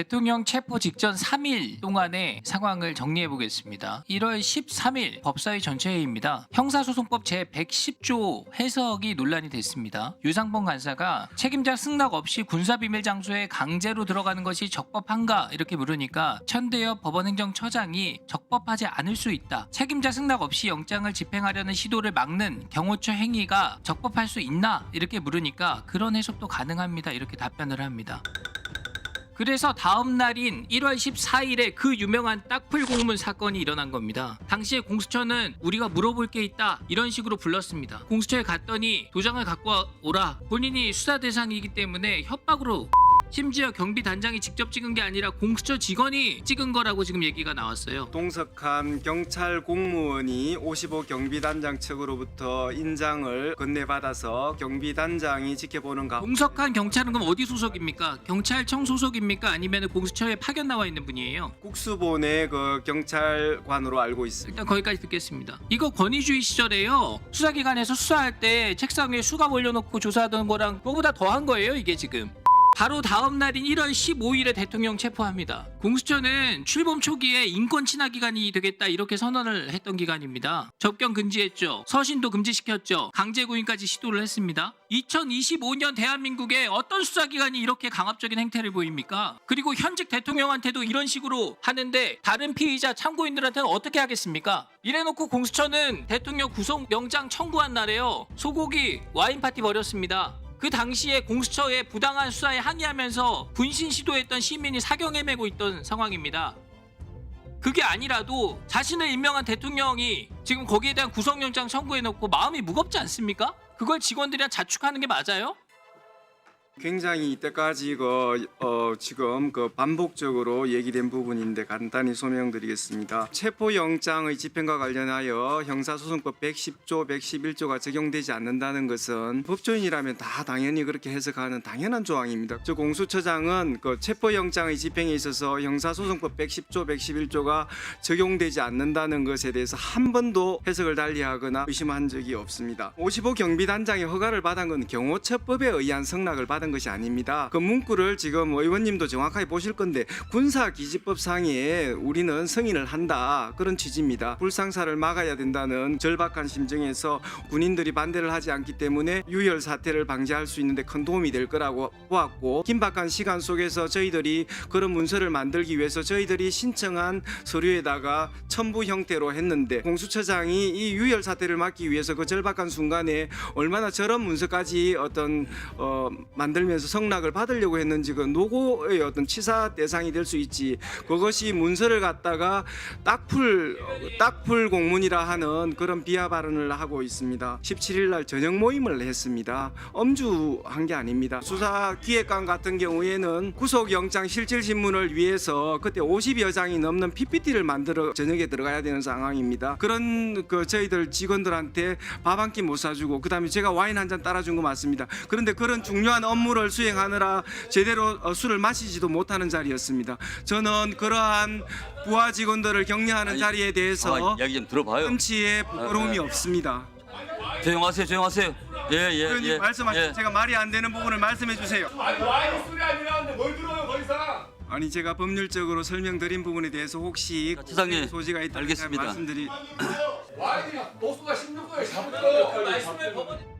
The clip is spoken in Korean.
대통령 체포 직전 3일 동안의 상황을 정리해 보겠습니다. 1월 13일 법사위 전체회의입니다. 형사소송법 제110조 해석이 논란이 됐습니다. 유상범 간사가 책임자 승낙 없이 군사비밀 장소에 강제로 들어가는 것이 적법한가 이렇게 물으니까 천대엽 법원행정처장이 적법하지 않을 수 있다. 책임자 승낙 없이 영장을 집행하려는 시도를 막는 경호처 행위가 적법할 수 있나 이렇게 물으니까 그런 해석도 가능합니다. 이렇게 답변을 합니다. 그래서 다음 날인 1월 14일에 그 유명한 딱풀 공문 사건이 일어난 겁니다. 당시에 공수처는 우리가 물어볼 게 있다 이런 식으로 불렀습니다. 공수처에 갔더니 도장을 갖고 오라. 본인이 수사 대상이기 때문에 협박으로 심지어 경비 단장이 직접 찍은 게 아니라 공수처 직원이 찍은 거라고 지금 얘기가 나왔어요. 동석한 경찰 공무원이 55 경비단장 측으로부터 인장을 건네받아서 경비단장이 지켜보는 가운데 동석한 경찰은 그럼 어디 소속입니까? 경찰청 소속입니까? 아니면 공수처에 파견 나와 있는 분이에요? 국수본의 그 경찰관으로 알고 있습니다. 일단 거기까지 듣겠습니다. 이거 권위주의 시절에요. 수사기관에서 수사할 때 책상 위에 수갑 올려놓고 조사하던 거랑 그거보다 더한 거예요, 이게 지금. 바로 다음 날인 1월 15일에 대통령 체포합니다. 공수처는 출범 초기에 인권 친화 기관이 되겠다 이렇게 선언을 했던 기관입니다. 접견 금지했죠. 서신도 금지시켰죠. 강제 구인까지 시도를 했습니다. 2025년 대한민국에 어떤 수사기관이 이렇게 강압적인 행태를 보입니까? 그리고 현직 대통령한테도 이런 식으로 하는데 다른 피의자 참고인들한테는 어떻게 하겠습니까? 이래놓고 공수처는 대통령 구속 영장 청구한 날에요. 소고기 와인 파티 벌였습니다. 그 당시에 공수처의 부당한 수사에 항의하면서 분신 시도했던 시민이 사경 헤매고 있던 상황입니다. 그게 아니라도 자신을 임명한 대통령이 지금 거기에 대한 구속영장 청구해놓고 마음이 무겁지 않습니까? 그걸 직원들이랑 자축하는 게 맞아요? 굉장히 이때까지 그 어, 지금 그 반복적으로 얘기된 부분인데 간단히 소명드리겠습니다. 체포영장의 집행과 관련하여 형사소송법 110조, 111조가 적용되지 않는다는 것은 법조인이라면 다 당연히 그렇게 해석하는 당연한 조항입니다. 저 공수처장은 그 체포영장의 집행에 있어서 형사소송법 110조, 111조가 적용되지 않는다는 것에 대해서 한 번도 해석을 달리하거나 의심한 적이 없습니다. 55 경비단장의 허가를 받은 건 경호처법에 의한 성락을 받은 것이 아닙니다. 그 문구를 지금 의원님도 정확하게 보실 건데 군사기지법 상에 우리는 승인을 한다 그런 취지입니다. 불상사를 막아야 된다는 절박한 심정에서 군인들이 반대를 하지 않기 때문에 유혈 사태를 방지할 수 있는데 큰 도움이 될 거라고 보았고 긴박한 시간 속에서 저희들이 그런 문서를 만들기 위해서 저희들이 신청한 서류에다가 첨부 형태로 했는데 공수처장이 이 유혈 사태를 막기 위해서 그 절박한 순간에 얼마나 저런 문서까지 어떤 어, 만들 면서 성락을 받으려고 했는지 그 노고의 어떤 치사 대상이 될 수 있지 그것이 문서를 갖다가 딱풀 딱풀 공문이라 하는 그런 비하 발언을 하고 있습니다. 17일 날 저녁 모임을 했습니다. 엄주한 게 아닙니다. 수사 기획관 같은 경우에는 구속 영장 실질 신문을 위해서 그때 50여 장이 넘는 PPT를 만들어 저녁에 들어가야 되는 상황입니다. 그런 그 저희들 직원들한테 밥 한 끼 못 사주고 그다음에 제가 와인 한 잔 따라준 거 맞습니다. 그런데 그런 중요한 업무 를 수행하느라 제대로 어, 술을 마시지도 못하는 자리였습니다. 저는 그러한 부하 직원들을 격려하는 아니, 자리에 대해서 아, 이야기 좀 들어봐요. 부끄러움이 아, 네. 없습니다. 조용하세요, 조용하세요. 예, 예, 의원님 예. 말씀하신 예. 제가 말이 안 되는 부분을 말씀해 주세요. 아니 와인 소리 아니라는데 뭘 들어요 더 이상 아니 제가 법률적으로 설명드린 부분에 대해서 혹시 자, 차장님, 소지가 있다면 알겠습니다. 말씀드리 와인이 도수가 16도에 잡으더라고요 말씀을 법원